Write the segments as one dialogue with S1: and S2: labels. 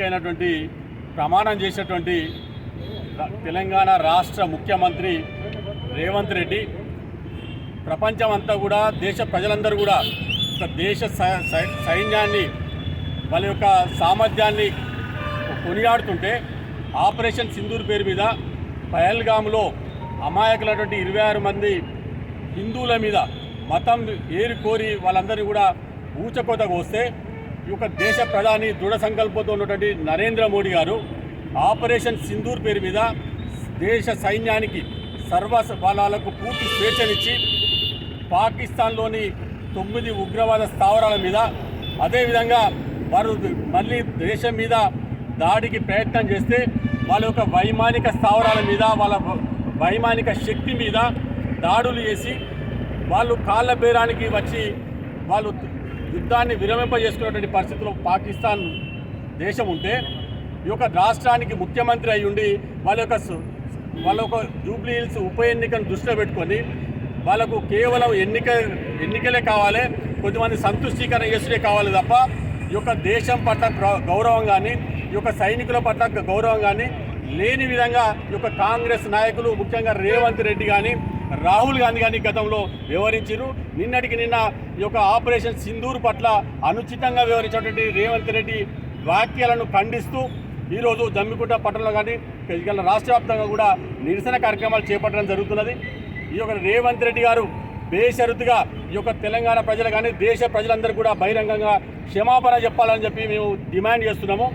S1: ఎన్నికైనటువంటి ప్రమాణం చేసినటువంటి తెలంగాణ రాష్ట్ర ముఖ్యమంత్రి రేవంత్ రెడ్డి ప్రపంచం అంతా కూడా దేశ ప్రజలందరూ కూడా ఒక దేశ సై- సై- సైన్యాన్ని వాళ్ళ యొక్క సామర్థ్యాన్ని కొనియాడుతుంటే ఆపరేషన్ సింధూర్ పేరు మీద పహల్గామ్లో అమాయకులైనటువంటి ఇరవై ఆరు మంది హిందువుల మీద మతం ఏరి కోరి వాళ్ళందరినీ కూడా ఊచకోతకు వస్తే ఈ యొక్క దేశ ప్రధాని దృఢ సంకల్పంతో ఉన్నటువంటి నరేంద్ర మోడీ గారు ఆపరేషన్ సింధూర్ పేరు మీద దేశ సైన్యానికి సర్వ బలాలకు పూర్తి స్వేచ్ఛనిచ్చి పాకిస్తాన్లోని తొమ్మిది ఉగ్రవాద స్థావరాల మీద అదేవిధంగా వారు మళ్ళీ దేశం మీద దాడికి ప్రయత్నం చేస్తే వాళ్ళ యొక్క వైమానిక స్థావరాల మీద వాళ్ళ వైమానిక శక్తి మీద దాడులు చేసి వాళ్ళు కాళ్ళ బేరానికి వచ్చి వాళ్ళు యుద్ధాన్ని విరమింపజేసుకున్నటువంటి పరిస్థితిలో పాకిస్తాన్ దేశం ఉంటే ఈ యొక్క రాష్ట్రానికి ముఖ్యమంత్రి అయి ఉండి వాళ్ళ యొక్క వాళ్ళ యొక్క జూబ్లీ హిల్స్ ఉప ఎన్నికను దృష్టిలో పెట్టుకొని వాళ్ళకు కేవలం ఎన్నిక ఎన్నికలే కావాలి కొద్దిమంది సంతుష్టీకరణ చేసుడే కావాలి తప్ప ఈ యొక్క దేశం పట్ల గౌరవం కానీ ఈ యొక్క సైనికుల పట్ల గౌరవం కానీ లేని విధంగా ఈ యొక్క కాంగ్రెస్ నాయకులు ముఖ్యంగా రేవంత్ రెడ్డి కానీ రాహుల్ గాంధీ గారిని గతంలో వివరించారు నిన్నటికి నిన్న ఈ యొక్క ఆపరేషన్ సింధూర్ పట్ల అనుచితంగా వివరించినటువంటి రేవంత్ రెడ్డి వ్యాఖ్యలను ఖండిస్తూ ఈరోజు జమ్మికుంట పట్టణంలో కానీ ఇవాళ రాష్ట్ర వ్యాప్తంగా కూడా నిరసన కార్యక్రమాలు చేపట్టడం జరుగుతున్నది. ఈ యొక్క రేవంత్ రెడ్డి గారు బేషరతుగా ఈ యొక్క తెలంగాణ ప్రజలు కానీ దేశ ప్రజలందరూ కూడా బహిరంగంగా క్షమాపణ చెప్పాలని చెప్పి మేము డిమాండ్ చేస్తున్నాము.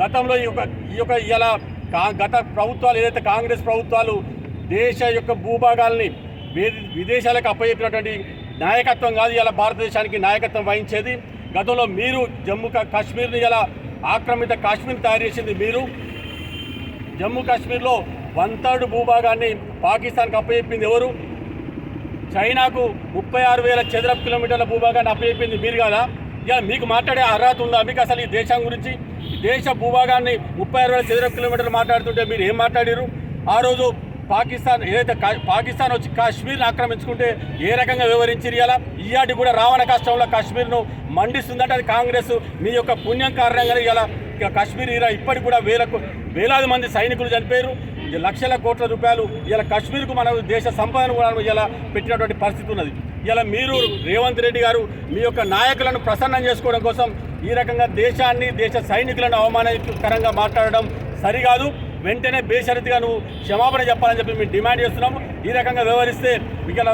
S1: గతంలో ఈ యొక్క ఈ యొక్క ఇలా గత ప్రభుత్వాలు ఏదైతే కాంగ్రెస్ ప్రభుత్వాలు దేశ యొక్క భూభాగాల్ని విదేశాలకు అప్పచెప్పినటువంటి నాయకత్వం కాదు ఇలా భారతదేశానికి నాయకత్వం వహించేది. గతంలో మీరు జమ్మూ కాశ్మీర్ని ఇలా ఆక్రమిత కాశ్మీర్ తయారు చేసింది మీరు. జమ్మూ కాశ్మీర్లో వన్ థర్డ్ భూభాగాన్ని పాకిస్తాన్కి అప్పచెప్పింది ఎవరు? చైనాకు ముప్పై ఆరు వేల చదరపు కిలోమీటర్ల భూభాగాన్ని అప్పచెప్పింది మీరు కదా. ఇక మీకు మాట్లాడే అర్హత ఉందా? మీకు అసలు ఈ దేశం గురించి దేశ భూభాగాన్ని ముప్పై ఆరు వేల చదరపు కిలోమీటర్లు మాట్లాడుతుంటే మీరు ఏం మాట్లాడారు ఆ రోజు పాకిస్తాన్ ఏదైతే పాకిస్తాన్ వచ్చి కాశ్మీర్ని ఆక్రమించుకుంటే ఏ రకంగా వివరించారు ఇలా ఈయాటి కూడా రావణ కష్టంలో కాశ్మీర్ను మండిస్తుందంటే అది కాంగ్రెస్ మీ యొక్క పుణ్యం కారణంగానే ఇలా కాశ్మీర్ ఇలా ఇప్పటికి కూడా వేలకు వేలాది మంది సైనికులు చనిపోయారు లక్షల కోట్ల రూపాయలు ఇలా కాశ్మీర్కు మన దేశ సంపదను కూడా ఇలా పెట్టినటువంటి పరిస్థితి ఉన్నది. ఇలా మీరు రేవంత్ రెడ్డి గారు మీ యొక్క నాయకులను ప్రసన్నం చేసుకోవడం కోసం ఈ రకంగా దేశాన్ని దేశ సైనికులను అవమానకరంగా మాట్లాడడం సరికాదు. వెంటనే బేషరతుగా నువ్వు క్షమాపణ చెప్పాలని చెప్పి మేము డిమాండ్ చేస్తున్నాము ఈ రకంగా వ్యవహరిస్తే ఇక్కడ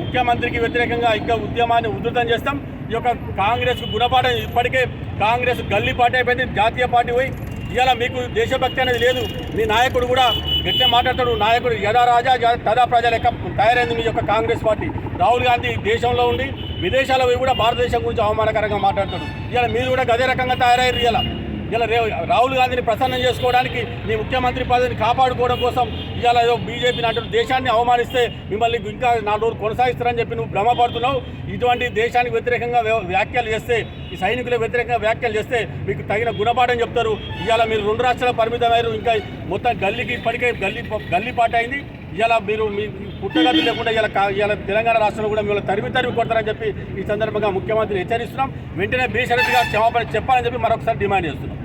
S1: ముఖ్యమంత్రికి వ్యతిరేకంగా ఇంకా ఉద్యమాన్ని ఉధృతం చేస్తాం. ఈ యొక్క కాంగ్రెస్ గుణపాఠం ఇప్పటికే కాంగ్రెస్ గల్లీ పార్టీ అయిపోయింది జాతీయ పార్టీ పోయి ఇవాళ మీకు దేశభక్తి అనేది లేదు. మీ నాయకుడు కూడా గట్టిగా మాట్లాడతాడు. నాయకుడు యథా రాజా తదా ప్రజా లెక్క తయారైంది మీ యొక్క కాంగ్రెస్ పార్టీ. రాహుల్ గాంధీ దేశంలో ఉండి విదేశాల్లో పోయి కూడా భారతదేశం గురించి అవమానకరంగా మాట్లాడతాడు. ఇవాళ మీరు కూడా గదే రకంగా తయారయ్యారు ఇలా ఇలా రే రాహుల్ గాంధీని ప్రసన్నం చేసుకోవడానికి నీ ముఖ్యమంత్రి పదవిని కాపాడుకోవడం కోసం ఇలా ఏదో బీజేపీని అంటారు దేశాన్ని అవమానిస్తే మిమ్మల్ని ఇంకా నాలుగు రోజులు కొనసాగిస్తారని చెప్పి నువ్వు భ్రమపడుతున్నావు. ఇటువంటి దేశానికి వ్యతిరేకంగా వ్యాఖ్యలు చేస్తే ఈ సైనికుల వ్యతిరేకంగా వ్యాఖ్యలు చేస్తే మీకు తగిన గుణపాఠం చెప్తారు. ఇవాళ మీరు రెండు రాష్ట్రాల పరిమితమయ్యారు. ఇంకా మొత్తం గల్లీకి ఇప్పటికే గల్లీ గల్లీ పాట అయింది ఇలా మీరు మీ పుట్టగతి లేకుండా ఇలా ఇలా తెలంగాణ రాష్ట్రంలో కూడా మిమ్మల్ని తరిమి తరిమి కొడతారని చెప్పి ఈ సందర్భంగా ముఖ్యమంత్రి హెచ్చరిస్తున్నాం. వెంటనే బేషరతుగా క్షమాపణ చెప్పాలని చెప్పి మరొకసారి డిమాండ్ చేస్తున్నాం.